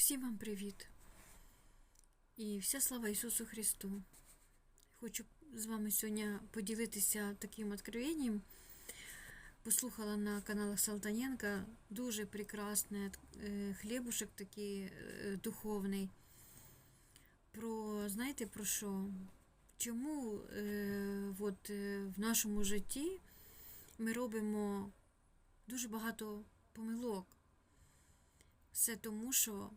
Всім вам привіт! І вся слава Ісусу Христу. Хочу з вами сьогодні поділитися таким откровенням. Послухала на каналах Салтаненка дуже прекрасний е, хлібушек такий е, духовний. Про, знаєте, про що? Чому е, от, е, в нашому житті ми робимо дуже багато помилок? Все тому, що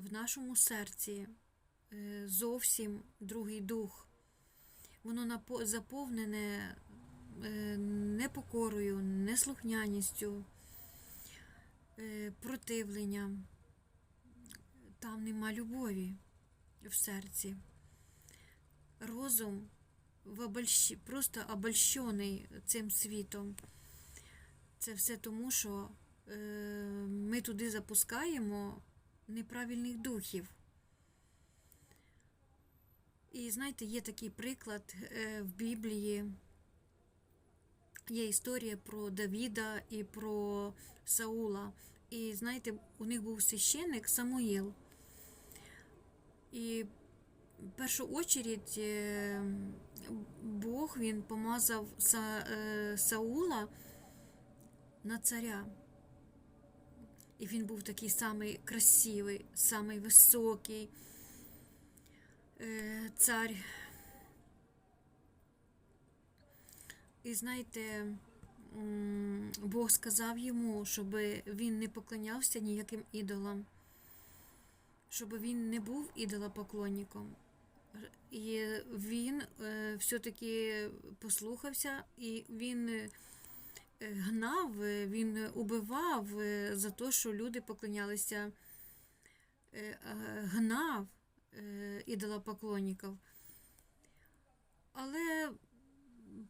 в нашому серці е, зовсім другий дух. Воно заповнене е, непокорою, неслухняністю, е, противленням. Там нема любові в серці. Розум в обольщ... просто обольщений цим світом. Це все тому, що ми туди запускаємо неправильних духів. І знаєте, є такий приклад е, в Біблії. Є історія про Давіда і про Саула. І знаєте, у них був священник Самуїл. І в першу очередь е, Бог він помазав е, Саула на царя. І він був такий самий красивий, самий високий е, цар. І знаєте, Бог сказав йому, щоб він не поклонявся ніяким ідолам, щоб він не був ідолопоклонником. І він е, все-таки послухався, і він гнав, е, він убивав е, за те, що люди поклонялися, е, е, гнав е, ідолопоклонників. Але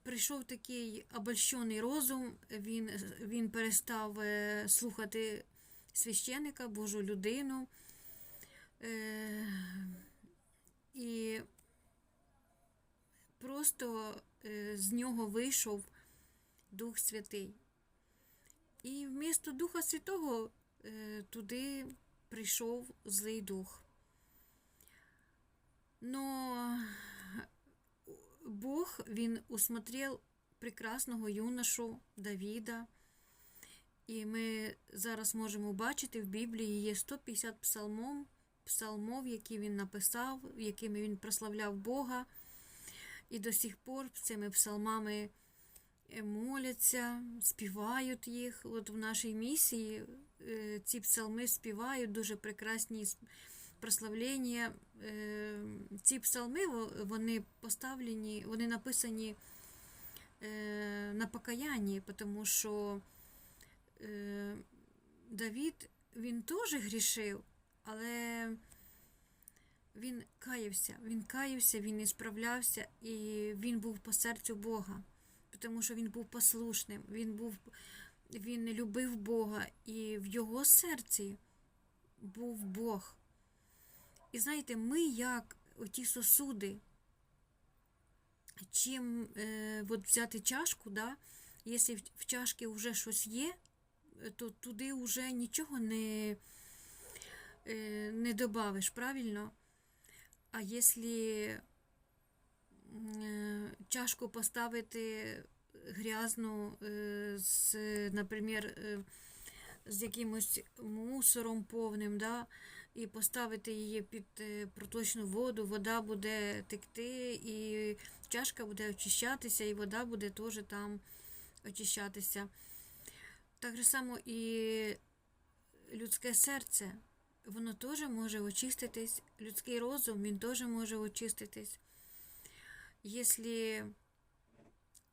прийшов такий обольщений розум, він, він перестав е, слухати священика, Божу людину. Е, і просто е, з нього вийшов Дух Святий. І вмісто Духа Святого е, туди прийшов злий дух. Но Бог, він усмотрел прекрасного юношу Давіда. І ми зараз можемо бачити в Біблії є 150 псалмов, псалмов, які він написав, якими він прославляв Бога. І до сих пор цими псалмами моляться, співають їх. От в нашій місії е, ці псалми співають дуже прекрасні прославлення. Е, Ці псалми вони поставлені, вони написані е, на покаянні, тому що е, Давід він теж грішив, але він каявся, він каявся, він і справлявся, і він був по серцю Бога, тому що він був послушним, він був, він любив Бога, і в його серці був Бог. І знаєте, ми як оті сосуди, чим е, от взяти чашку, да, якщо в, чашці вже щось є, то туди вже нічого не, е, не добавиш, правильно? А якщо чашку поставити грязну, е, з, наприклад, е, з якимось мусором повним, да, і поставити її під е, проточну воду, вода буде текти, і чашка буде очищатися, і вода буде теж там очищатися. Так само і людське серце, воно теж може очиститись, людський розум, він теж може очиститись. Якщо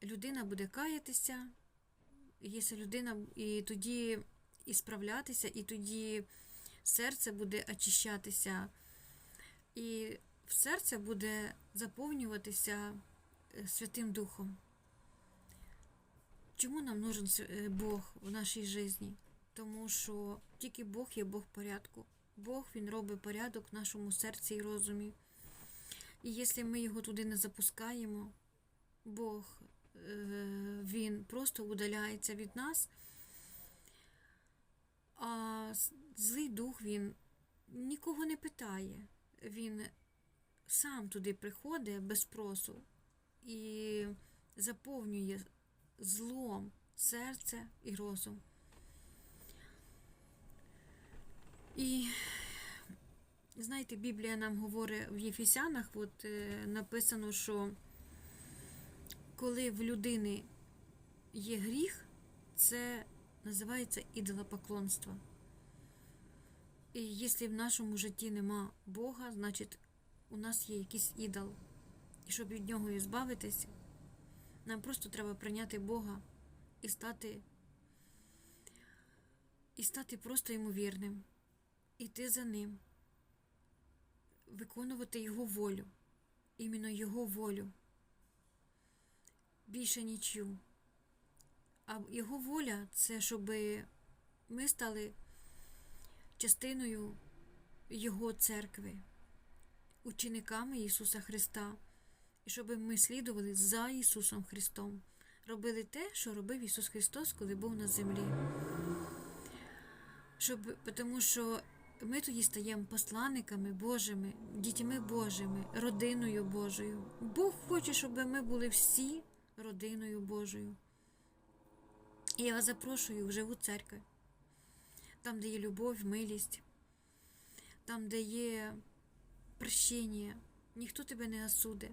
людина буде каятися, якщо людина і тоді і справлятися, і тоді серце буде очищатися, і в серце буде заповнюватися е, Святим Духом. Чому нам нужен е, Бог в нашій житті? Тому що тільки Бог є Бог порядку. Бог Він робить порядок в нашому серці і розумі. І якщо ми його туди не запускаємо, Бог е, Він просто удаляється від нас, а злий дух він нікого не питає. Він сам туди приходить без спросу і заповнює злом серце і розум. І знаєте, Біблія нам говорить в Єфесянах, от е, написано, що коли в людини є гріх, це називається ідолопоклонство. І якщо в нашому житті нема Бога, значить у нас є якийсь ідол. І щоб від нього і нам просто треба прийняти Бога і стати, і стати просто йому вірним, іти за ним, виконувати Його волю, іменно Його волю, більше нічю. А Його воля це щоб ми стали частиною Його церкви, учениками Ісуса Христа, і щоб ми слідували за Ісусом Христом, робили те, що робив Ісус Христос, коли був на землі. Щоб, тому що ми тоді стаємо посланниками Божими, дітьми Божими, родиною Божою. Бог хоче, щоб ми були всі родиною Божою. І я вас запрошую в живу церкву, там, де є любов, милість, там, де є прощення, ніхто тебе не осуде,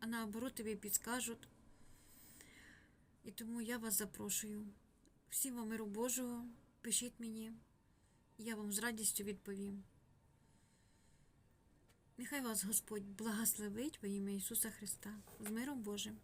а наоборот тобі підскажуть. І тому я вас запрошую. Всім вам миру Божого, пишіть мені, я вам з радістю відповім. Нехай вас Господь благословить во ім'я Ісуса Христа з миром Божим.